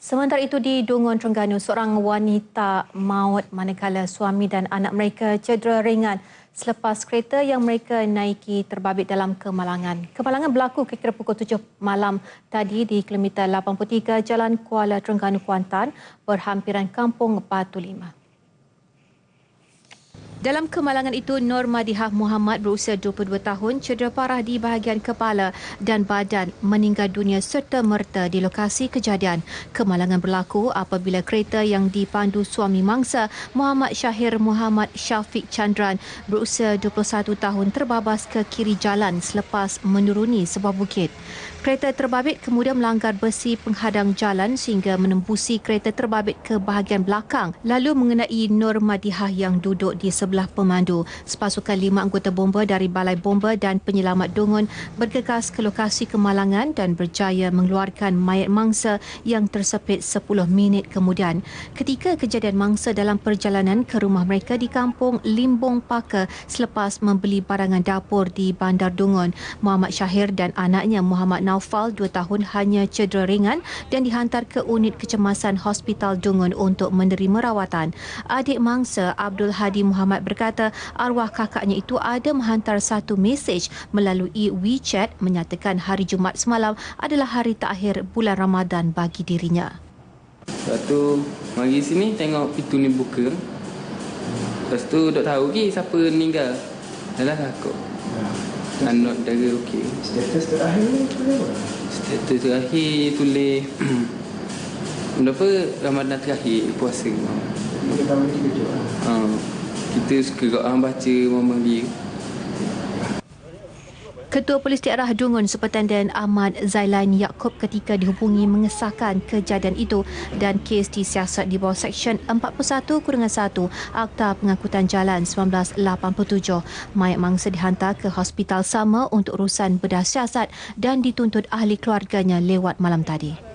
Sementara itu di Dungun Terengganu, seorang wanita maut manakala suami dan anak mereka cedera ringan selepas kereta yang mereka naiki terbabit dalam kemalangan. Kemalangan berlaku kira-kira pukul 7 malam tadi di kilometer 83 Jalan Kuala Terengganu Kuantan berhampiran Kampung Batu Lima. Dalam kemalangan itu, Nur Madihah Muhammad berusia 22 tahun cedera parah di bahagian kepala dan badan meninggal dunia serta merta di lokasi kejadian. Kemalangan berlaku apabila kereta yang dipandu suami mangsa Muhammad Syahir Muhammad Syafiq Chandran berusia 21 tahun terbabas ke kiri jalan selepas menuruni sebuah bukit. Kereta terbabit kemudian melanggar besi penghadang jalan sehingga menembusi kereta terbabit ke bahagian belakang lalu mengenai Nur Madihah yang duduk di sebelah sebelah pemandu. Sepasukan lima anggota bomba dari Balai Bomba dan Penyelamat Dungun bergegas ke lokasi kemalangan dan berjaya mengeluarkan mayat mangsa yang tersepit 10 minit kemudian. Ketika kejadian mangsa dalam perjalanan ke rumah mereka di kampung Limbong Paka selepas membeli barangan dapur di Bandar Dungun, Muhammad Syahir dan anaknya Muhammad Naufal 2 tahun hanya cedera ringan dan dihantar ke unit kecemasan Hospital Dungun untuk menerima rawatan. Adik mangsa Abdul Hadi Muhammad Muhammad berkata arwah kakaknya itu ada menghantar satu mesej melalui WeChat menyatakan hari Jumaat semalam adalah hari terakhir bulan Ramadan bagi dirinya. Lepas tu mari sini tengok pintu ni buka. Lepas tu dok tahu ke siapa meninggal. Adalah aku. Anak dara okey. Status terakhir ni apa? Status terakhir tulis Berapa Ramadan terakhir puasa. Kita tahu ni kejut lah. Ha kita suka kat orang baca mama dia. Ketua Polis Daerah Dungun Superintendent Ahmad Zailan Yaakob ketika dihubungi mengesahkan kejadian itu dan kes disiasat di bawah Seksyen 41 1 Akta Pengangkutan Jalan 1987. Mayat mangsa dihantar ke hospital sama untuk urusan bedah siasat dan dituntut ahli keluarganya lewat malam tadi.